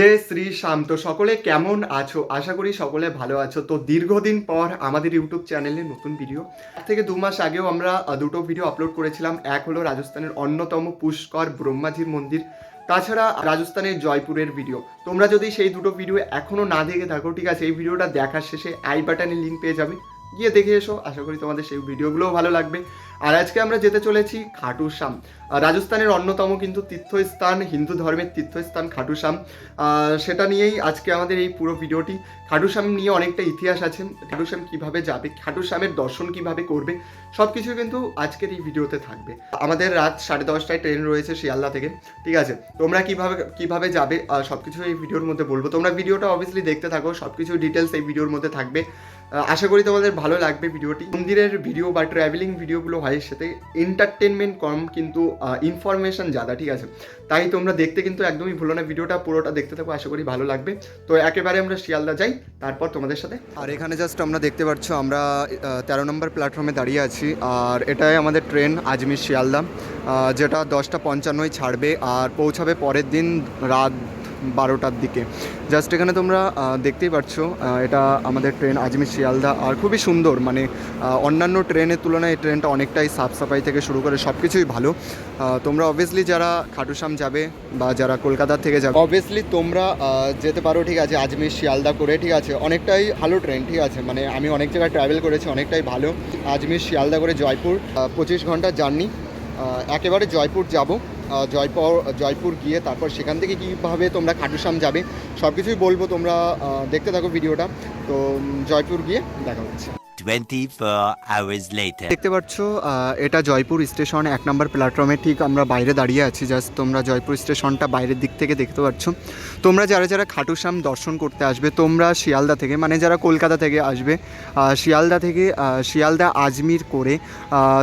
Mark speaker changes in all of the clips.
Speaker 1: যে শ্রী শান্ত। সকলে কেমন আছো? আশা করি সকলে ভালো আছো। তো দীর্ঘদিন পর আমাদের ইউটিউব চ্যানেলে নতুন ভিডিও থেকে দু মাস আগেও আমরা দুটো ভিডিও আপলোড করেছিলাম। এক হলো রাজস্থানের অন্যতম পুষ্কর ব্রহ্মাজির মন্দির, তাছাড়া রাজস্থানের জয়পুরের ভিডিও তোমরা যদি সেই দুটো ভিডিও এখনও না দেখে থাকো, ঠিক আছে, এই ভিডিওটা দেখার শেষে আই বাটনে লিঙ্ক পেয়ে যাবে। গিয়ে দেখে এসো। আশা করি তোমাদের সেই ভিডিওগুলোও ভালো লাগবে। আর আজকে আমরা যেতে চলেছি খাটুশ্যাম। রাজস্থানের অন্যতম কিন্তু তীর্থস্থান, হিন্দু ধর্মের তীর্থস্থান খাটুশ্যাম। সেটা নিয়েই আজকে আমাদের এই পুরো ভিডিওটি। খাটুশ্যাম নিয়ে অনেকটা ইতিহাস আছে। খাটুশ্যাম কীভাবে যাবে, খাটুশ্যামের দর্শন কীভাবে করবে সব কিছু কিন্তু আজকের এই ভিডিওতে থাকবে। আমাদের রাত সাড়ে দশটায় ট্রেন রয়েছে শিয়ালদা থেকে। ঠিক আছে? তোমরা কীভাবে কীভাবে যাবে সব কিছু এই ভিডিওর মধ্যে বলব। তোমরা ভিডিওটা অবভিয়াসলি দেখতে থাকো সব কিছু ডিটেলস এই ভিডিওর মধ্যে থাকবে। আশা করি তোমাদের ভালো লাগবে ভিডিওটি। মন্দিরের ভিডিও বা ট্রাভেলিং ভিডিওগুলো হয় সাথে এন্টারটেনমেন্ট কম, কিন্তু ইনফরমেশন জাদা ঠিক আছে? তাই তোমরা দেখতে কিন্তু একদমই ভুলো না, ভিডিওটা পুরোটা দেখতে থাকো, আশা করি ভালো লাগবে। তো একেবারে আমরা শিয়ালদা যাই, তারপর তোমাদের সাথে। আর এখানে জাস্ট আমরা দেখতে পাচ্ছ, আমরা তেরো নম্বর প্ল্যাটফর্মে দাঁড়িয়ে আছি, আর এটাই আমাদের ট্রেন আজমির শিয়ালদা যেটা দশটা পঞ্চান্নই ছাড়বে, আর পৌঁছাবে পরের দিন রাত বারোটার দিকে। জাস্ট এখানে তোমরা দেখতেই পাচ্ছ এটা আমাদের ট্রেন আজমির শিয়ালদা। আর খুবই সুন্দর মানে অন্যান্য ট্রেনের তুলনায় এই ট্রেনটা অনেকটাই সাফ সাফাই থেকে শুরু করে সব কিছুই ভালো তোমরা অবভিয়াসলি যারা খাটুশ্যাম যাবে বা যারা কলকাতা থেকে যাবে অবভিয়াসলি তোমরা যেতে পারো, ঠিক আছে আজমির শিয়ালদা করে, ঠিক আছে, অনেকটাই ভালো ট্রেন, ঠিক আছে মানে আমি অনেক জায়গায় ট্রাভেল করেছি, অনেকটাই ভালো। আজমির শিয়ালদা করে জয়পুর পঁচিশ ঘণ্টার জার্নি একেবারে জয়পুর যাব। জয়পুর জয়পুর গিয়ে তারপর সেখান থেকে কীভাবে তোমরা খাটুশ্যাম যাবে সব কিছুই বলব তোমরা দেখতে থাকো ভিডিওটা। তো জয়পুর গিয়ে দেখা হচ্ছে।
Speaker 2: 24 hours later.
Speaker 1: দেখতে পাচ্ছ এটা জয়পুর স্টেশন, এক নম্বর প্ল্যাটফর্মে ঠিক আমরা বাইরে দাঁড়িয়ে আছি জাস্ট তোমরা জয়পুর স্টেশনটা বাইরের দিক থেকে দেখতে পাচ্ছ। তোমরা যারা যারা খাটুশ্যাম দর্শন করতে আসবে, তোমরা শিয়ালদা থেকে মানে যারা কলকাতা থেকে আসবে শিয়ালদা থেকে শিয়ালদা আজমির করে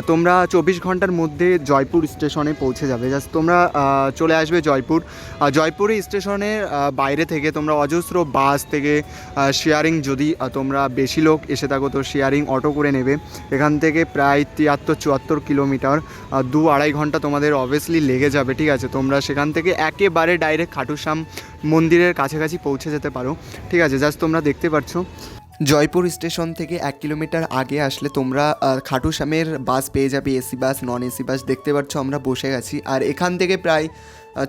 Speaker 1: তোমরা চব্বিশ ঘণ্টার মধ্যে জয়পুর স্টেশনে পৌঁছে যাবে। জাস্ট তোমরা চলে আসবে জয়পুর। জয়পুরে স্টেশনের বাইরে থেকে তোমরা অজস্র বাস থেকে শেয়ারিং যদি তোমরা বেশি লোক এসে থাকো, তো শেয়ারিং অটো করে নেবে। এখান থেকে প্রায় তিয়াত্তর, চুয়াত্তর কিলোমিটার দু আড়াই ঘণ্টা তোমাদের অবভিয়াসলি লেগে যাবে, ঠিক আছে? তোমরা সেখান থেকে একেবারে ডাইরেক্ট খাটুশ্যাম মন্দিরের কাছাকাছি পৌঁছে যেতে পারো, ঠিক আছে? জাস্ট তোমরা দেখতে পাচ্ছ। জয়পুর স্টেশন থেকে এক কিলোমিটার আগে আসলে তোমরা খাটুশ্যামের বাস পেয়ে যাবে AC bus non AC bus দেখতে পাচ্ছ আমরা বসে গেছি আর এখান থেকে প্রায়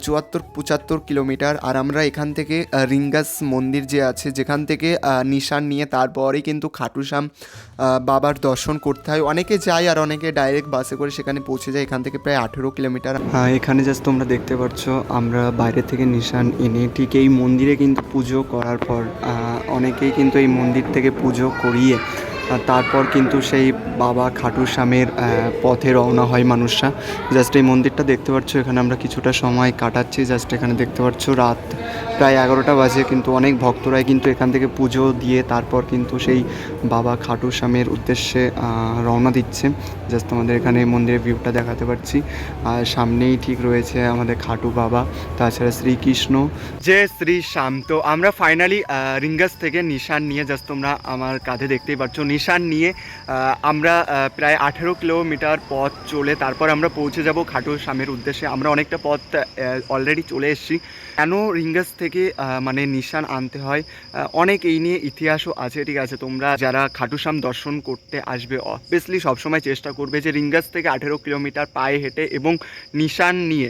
Speaker 1: চুয়াত্তর, পঁচাত্তর কিলোমিটার। আর আমরা এখান থেকে রিঙ্গাস মন্দির যে আছে, যেখান থেকে নিশান নিয়ে তারপরেই কিন্তু খাটুশ্যাম বাবার দর্শন করতে হয়। অনেকে যায় আর অনেকে ডাইরেক্ট বাসে করে সেখানে পৌঁছে যায়। এখান থেকে প্রায় আঠেরো কিলোমিটার। হ্যাঁ এখানে জাস্ট তোমরা দেখতে পাচ্ছ, আমরা বাইরে থেকে নিশান এনে ঠিক এই মন্দিরে কিন্তু পুজো করার পর অনেকেই কিন্তু এই মন্দির থেকে পুজো করিয়ে তারপর কিন্তু সেই বাবা খাটুশ্যামের আহ, পথে রওনা হয় মানুষরা। জাস্ট এই মন্দিরটা দেখতে পাচ্ছ এখানে আমরা কিছুটা সময় কাটাচ্ছি। জাস্ট এখানে দেখতে পাচ্ছ রাত প্রায় এগারোটা বাজে কিন্তু অনেক ভক্তরাই কিন্তু এখান থেকে পুজো দিয়ে তারপর কিন্তু সেই বাবা খাটুশ্যামের উদ্দেশ্যে রওনা দিচ্ছে। জাস্ট আমাদের এখানে মন্দিরের ভিউটা দেখাতে পারছি। আর সামনেই ঠিক রয়েছে আমাদের খাটু বাবা তাছাড়া শ্রীকৃষ্ণ। যে শ্রী শ্যাম তো আমরা ফাইনালি রিঙ্গাস থেকে নিশান নিয়ে জাস্ট তোমরা আমার কাঁধে দেখতেই পাচ্ছ নিশান নিয়ে আহ, আমরা প্রায় আঠেরো কিলোমিটার পথ চলে তারপর আমরা পৌঁছে যাব খাটু শ্যামের উদ্দেশ্যে। আমরা অনেকটা পথ অলরেডি চলে এসেছি। কেন রিঙ্গাস থেকে মানে নিশান আনতে হয়? অনেক এই নিয়ে ইতিহাসও আছে, ঠিক আছে? তোমরা যারা খাটুশ্যাম দর্শন করতে আসবে অবভিয়াসলি সবসময় চেষ্টা করবে যে রিঙ্গাস থেকে আঠেরো কিলোমিটার পায়ে হেঁটে এবং নিশান নিয়ে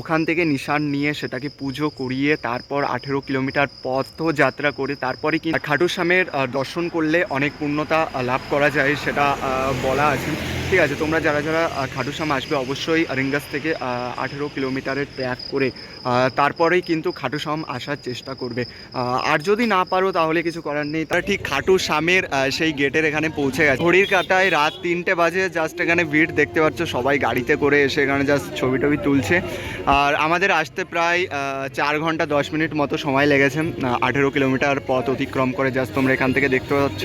Speaker 1: ওখান থেকে নিশান নিয়ে সেটাকে পুজো করিয়ে তারপর আঠেরো কিলোমিটার পথ যাত্রা করে তারপরে কি খাটুশ্যামের দর্শন করলে অনেক পূর্ণতা লাভ করা যায় সেটা আহ, বলা আছে। ঠিক আছে, তোমরা যারা যারা খাটুশ্যাম আসবে অবশ্যই রিঙ্গাস থেকে আঠেরো কিলোমিটারের ট্র্যাক করে তারপরেই কিন্তু খাটুশ্যাম আসার চেষ্টা করবে। আর যদি না পারো তাহলে কিছু করার নেই। তারা ঠিক খাটু শ্যামের সেই গেটের এখানে পৌঁছে গেছে। ঘড়ির কাটায় রাত তিনটে বাজে জাস্ট এখানে ভিড় দেখতে পাচ্ছ, সবাই গাড়িতে করে এসে এখানে জাস্ট ছবি টবি তুলছে। আর আমাদের আসতে প্রায় চার ঘণ্টা দশ মিনিট মতো সময় লেগেছে আঠেরো কিলোমিটার পথ অতিক্রম করে জাস্ট তোমরা এখান থেকে দেখতে পাচ্ছ।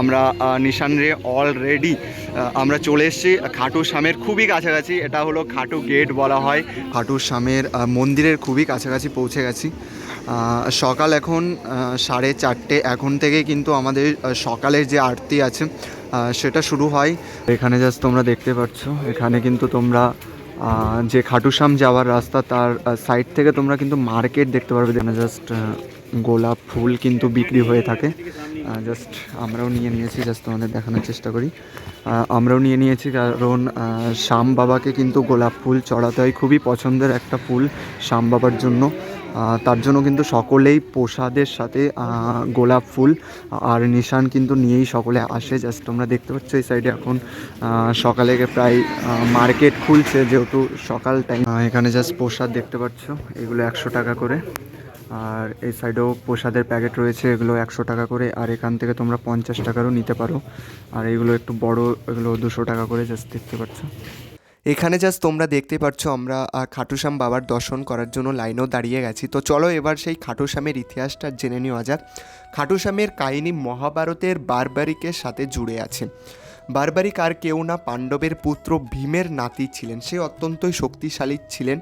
Speaker 1: আমরা নিশান রে অলরেডি আমরা চলে এসেছি খাটু শ্যামের খুবই কাছাকাছি, এটা হলো খাটু গেট বলা হয়। খাটু শ্যামের মন্দিরের খুবই কাছাকাছি পৌঁছে গেছি। সকাল এখন সাড়ে চারটে, এখন থেকে কিন্তু আমাদের সকালের যে আরতি আছে সেটা শুরু হয়। এখানে জাস্ট তোমরা দেখতে পাচ্ছ, এখানে কিন্তু তোমরা যে খাটুশ্যাম যাওয়ার রাস্তা, তার সাইড থেকে তোমরা কিন্তু মার্কেট দেখতে পারবে। জাস্ট গোলাপ ফুল কিন্তু বিক্রি হয়ে থাকে। জাস্ট আমরাও নিয়ে নিয়েছি জাস্ট তোমাদের দেখানোর চেষ্টা করি। আমরাও নিয়ে নিয়েছি, কারণ শ্যাম বাবাকে কিন্তু গোলাপ ফুল চড়াতে হয়। খুবই পছন্দের একটা ফুল শ্যাম বাবার জন্য। তার জন্য কিন্তু সকলেই প্রসাদের সাথে গোলাপ ফুল আর নিশান কিন্তু নিয়েই সকলে আসে। জাস্ট তোমরা দেখতে পাচ্ছ এই সাইডে এখন সকালে প্রায় মার্কেট খুলছে যেহেতু সকাল টাইম এখানে জাস্ট প্রসাদ দেখতে পাচ্ছ। এগুলো একশো টাকা করে। আর এই সাইডেও প্রসাদের প্যাকেট রয়েছে, এগুলো একশো টাকা করে, আর এখান থেকে তোমরা পঞ্চাশ টাকারও নিতে পারো। আর এগুলো একটু বড়, এগুলো দুশো টাকা করে, জাস্ট দেখতে পাচ্ছ।
Speaker 3: এখানে জাস্ট তোমরা দেখতে পাচ্ছ, আমরা খাটুশ্যাম বাবার দর্শন করার জন্য লাইনেও দাঁড়িয়ে গেছি। তো চলো এবার সেই খাটুশ্যামের ইতিহাসটা জেনে নেওয়া যাক। খাটুশ্যামের কাহিনী মহাভারতের বারবারিকের সাথে জুড়ে আছে। বারবারিক আর কেউ না পাণ্ডবের পুত্র ভীমের নাতি ছিলেন। সে অত্যন্তই শক্তিশালী ছিলেন।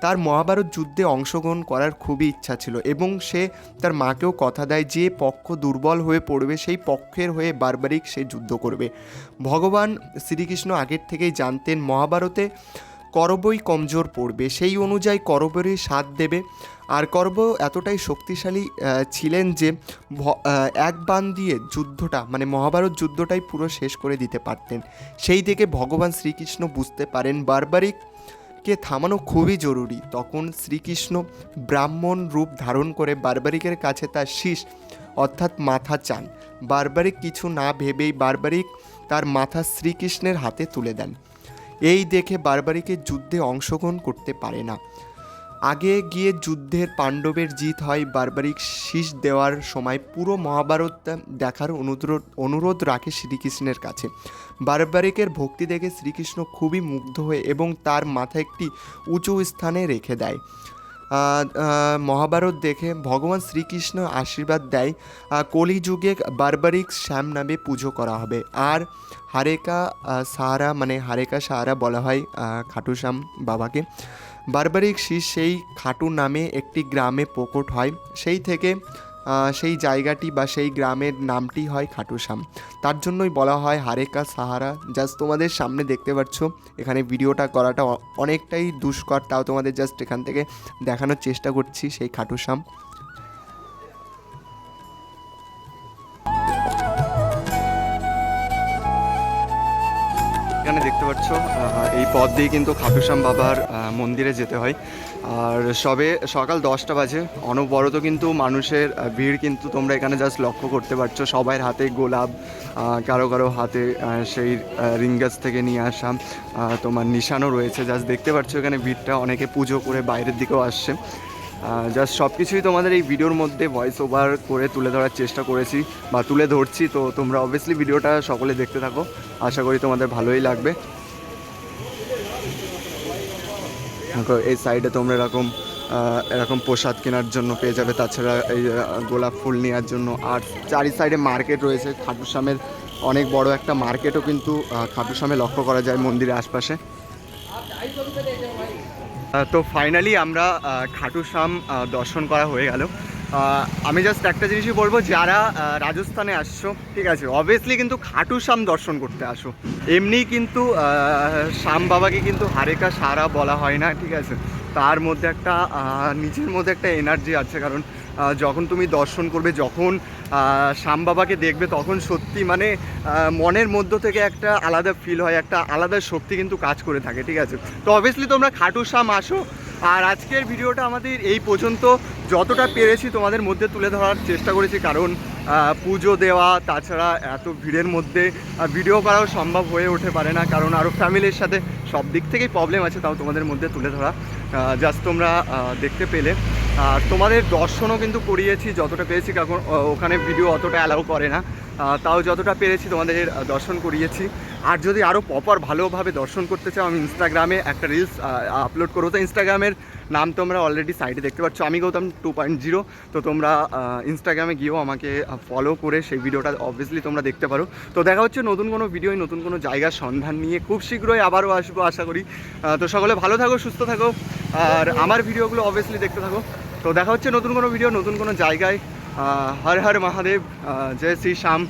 Speaker 3: তার মহাভারত যুদ্ধে অংশগ্রহণ করার খুবই ইচ্ছা ছিল এবং সে তার মাকেও কথা দেয় যে, পক্ষ দুর্বল হয়ে পড়বে, সেই পক্ষের হয়ে বারবারিক সে যুদ্ধ করবে। ভগবান শ্রীকৃষ্ণ আগের থেকেই জানতেন মহাভারতে করবই কমজোর পড়বে, সেই অনুযায়ী করবরই সাথ দেবে। আর করব এতটাই শক্তিশালী ছিলেন যে এক বান দিয়ে যুদ্ধটা মানে মহাভারত যুদ্ধটাই পুরো শেষ করে দিতে পারতেন। সেই থেকে ভগবান শ্রীকৃষ্ণ বুঝতে পারেন বারবারিক কে থামানো খুবই জরুরি। তখন শ্রীকৃষ্ণ ব্রাহ্মণ রূপ ধারণ করে বারবারিকের কাছে তার শীষ, অর্থাৎ মাথা চান। বারবারিক কিছু না ভেবেই বারবারিক তার মাথা শ্রীকৃষ্ণের হাতে তুলে দেন। এই দেখে বারবারিকে যুদ্ধে অংশগ্রহণ করতে পারে না। আগে গিয়ে যুদ্ধের পাণ্ডবের জিত হয় বারবারিক শীষ দেওয়ার সময় পুরো মহাভারত দেখার অনুরোধ অনুরোধ রাখে শ্রীকৃষ্ণের কাছে। বারবারিকের ভক্তি দেখে শ্রীকৃষ্ণ খুবই মুগ্ধ হয়ে এবং তার মাথা একটি উঁচু স্থানে রেখে দেয়। মহাভারত দেখে ভগবান শ্রীকৃষ্ণ আশীর্বাদ দেয়। কলিযুগে বারবারিক শ্যাম নামে পুজো করা হবে। আর হারেকা সাহারা মানে হারেকা সাহারা বলা হয় খাটু শ্যাম বাবাকে। বারবারিক শীষ সেই খাটু নামে একটি গ্রামে প্রকট হয়। সেই থেকে সেই জায়গাটি বা সেই গ্রামের নামটি হয় খাটুশ্যাম তার জন্যই বলা হয় হারেকা সাহারা। জাস্ট তোমাদের সামনে দেখতে পাচ্ছ, এখানে ভিডিওটা করাটা অনেকটাই দুষ্কর। তাও তোমাদের জাস্ট এখান থেকে দেখানোর চেষ্টা করছি সেই খাটুশ্যাম
Speaker 1: দেখতে পাচ্ছ এই পথ দিয়ে কিন্তু খাটুশ্যাম বাবার মন্দিরে যেতে হয়। আর সবে সকাল দশটা বাজে, অনবরত কিন্তু মানুষের ভিড় কিন্তু তোমরা এখানে জাস্ট লক্ষ্য করতে পারছ। সবার হাতে গোলাপ কারও কারও হাতে সেই রিঙ্গাস থেকে নিয়ে আসা তোমার নিশানও রয়েছে। জাস্ট দেখতে পাচ্ছ এখানে ভিড়টা, অনেকে পুজো করে বাইরের দিকেও আসছে। জাস্ট সব কিছুই তোমাদের এই ভিডিওর মধ্যে ভয়েস ওভার করে তুলে ধরার চেষ্টা করেছি বা তুলে ধরছি। তো তোমরা অবভিয়াসলি ভিডিওটা সকলে দেখতে থাকো। আশা করি তোমাদের ভালোই লাগবে। এই সাইডে তোমরা এরকম এরকম প্রসাদ কেনার জন্য পেয়ে যাবে। তাছাড়া এই গোলাপ ফুল নেওয়ার জন্য। আর চারি সাইডে মার্কেট রয়েছে। খাটুশ্যামের অনেক বড় একটা মার্কেটও কিন্তু আহ, লক্ষ্য করা যায় মন্দিরের আশপাশে। তো ফাইনালি আমরা খাটু শ্যাম দর্শন করা হয়ে গেল। আমি জাস্ট একটা জিনিসই বলব, যারা রাজস্থানে আসছো, ঠিক আছে অবভিয়াসলি কিন্তু খাটু শ্যাম দর্শন করতে আসো। এমনি কিন্তু শ্যাম বাবাকে কিন্তু হারেকা সারা বলা হয় না, ঠিক আছে। তার মধ্যে একটা নিজের মধ্যে একটা এনার্জি আছে। কারণ যখন তুমি দর্শন করবে, যখন শ্যাম বাবাকে দেখবে, তখন সত্যি মানে মনের মধ্য থেকে একটা আলাদা ফিল হয়, একটা আলাদা শক্তি কিন্তু কাজ করে থাকে, ঠিক আছে? তো অবভিয়াসলি তোমরা খাটু শ্যাম আসো। আর আজকের ভিডিওটা আমাদের এই পর্যন্ত যতটা পেরেছি তোমাদের মধ্যে তুলে ধরার চেষ্টা করেছি। কারণ পুজো দেওয়া, তাছাড়া এত ভিড়ের মধ্যে ভিডিও করাও সম্ভব হয়ে উঠে পারে না, কারণ আরও ফ্যামিলির সাথে সব দিক থেকেই প্রবলেম আছে, তাও তোমাদের মধ্যে তুলে ধরা। জাস্ট তোমরা দেখতে পেলে। আর তোমাদের দর্শনও কিন্তু করিয়েছি, যতটা পেয়েছি কারণ ওখানে ভিডিও অতটা অ্যালাউ করে না। তাও যতটা পেরেছি তোমাদের দর্শন করিয়েছি। আর যদি আরও প্রপার ভালোভাবে দর্শন করতে চাও, আমি ইনস্টাগ্রামে একটা রিলস আপলোড করব। তো ইনস্টাগ্রামের নাম তোমরা অলরেডি সাইডে দেখতে পাচ্ছ। আমি গৌতম টু পয়েন্ট জিরো তো তোমরা ইনস্টাগ্রামে গিয়েও আমাকে ফলো করে সেই ভিডিওটা অবভিয়াসলি তোমরা দেখতে পারো। তো দেখা হচ্ছে নতুন কোনো ভিডিও নতুন কোনো জায়গার সন্ধান নিয়ে। খুব শীঘ্রই আবারও আসব, আশা করি। তো সকলে ভালো থাকো, সুস্থ থাকো। আর আমার ভিডিওগুলো অবভিয়াসলি দেখতে থাকো। তো দেখা হচ্ছে নতুন কোনো ভিডিও নতুন কোনো জায়গায়। হর হর মহাদেব জয় শ্রী শ্যাম।